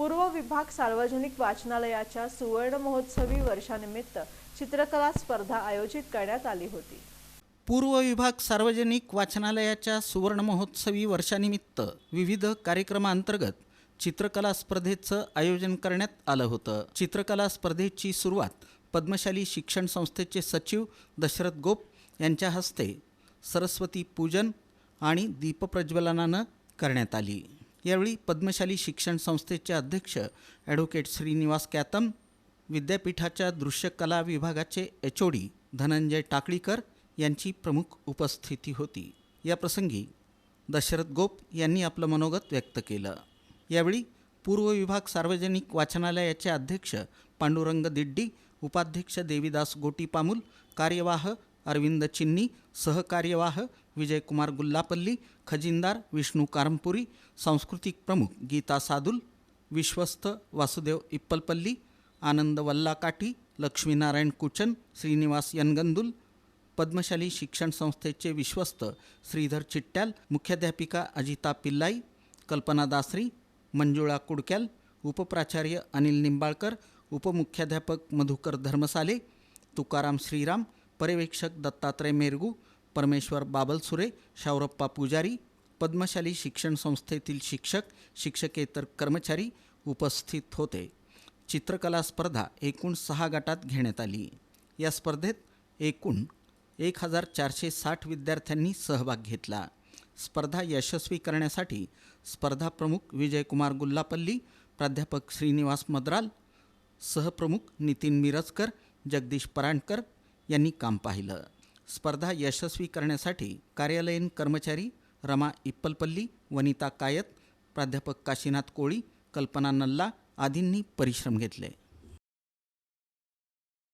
पूर्व विभाग सार्वजनिक वाचनालयाच्या सुवर्ण महोत्सवी वर्षानिमित्त चित्रकला स्पर्धा आयोजित करण्यात आली होती. पूर्व विभाग सार्वजनिक वाचनालयाच्या सुवर्ण महोत्सवी वर्षानिमित्त विविध कार्यक्रमांतर्गत चित्रकला स्पर्धेचं आयोजन करण्यात आलं होतं. चित्रकला स्पर्धेची सुरुवात पद्मशाली शिक्षण संस्थेचे सचिव दशरथ गोप यांच्या हस्ते सरस्वती पूजन आणि दीपप्रज्वलनानं करण्यात आली. यावेळी पद्मशाली शिक्षण संस्थेचे अध्यक्ष ॲडव्होकेट श्रीनिवास कॅतम विद्यापीठाच्या दृश्यकला विभागाचे H O D Dhananjay Takalikar यांची प्रमुख उपस्थिती होती. या प्रसंगी दशरथ गोप यांनी आपलं मनोगत व्यक्त केलं. यावेळी पूर्व विभाग सार्वजनिक वाचनालयाचे अध्यक्ष पांडुरंग दिड्डी उपाध्यक्ष देवीदास गोटीपामुल कार्यवाह अरविंद चिन्नी सहकार्यवाह विजयकुमार गुल्लापल्ली खजिनदार विष्णू कारंपुरी सांस्कृतिक प्रमुख गीता सादुल विश्वस्त वासुदेव इप्पलपल्ली आनंद वल्लाकाठी लक्ष्मीनारायण कुचन श्रीनिवास यनगंदुल पद्मशाली शिक्षण संस्थेचे विश्वस्त श्रीधर चिट्ट्याल मुख्याध्यापिका अजिता पिल्लाई कल्पना दासरी मंजुळा कुडक्याल उपप्राचार्य अनिल निंबाळकर उपमुख्याध्यापक मधुकर धर्मसाले तुकाराम श्रीराम पर्यवेक्षक दत्तात्रय मेरगू परमेश्वर बाबलसुरे शावरप्पा पुजारी पद्मशाली शिक्षण संस्थेतील शिक्षक शिक्षकेतर कर्मचारी उपस्थित होते. चित्रकला स्पर्धा एकूण सहा गटात घेण्यात आली. या स्पर्धेत एकूण एक हजार चारशे साठ विद्यार्थ्यांनी सहभाग घेतला. स्पर्धा यशस्वी करण्यासाठी स्पर्धा प्रमुख विजयकुमार गुल्लापल्ली प्राध्यापक श्रीनिवास मद्राल सहप्रमुख नितीन मिरजकर जगदीश परांडकर यांनी काम पाहिलं. स्पर्धा यशस्वी करण्यासाठी कार्यालयीन कर्मचारी रमा इप्पलपल्ली वनिता कायत प्राध्यापक काशीनाथ कोळी कल्पना नल्ला आदींनी परिश्रम घेतले.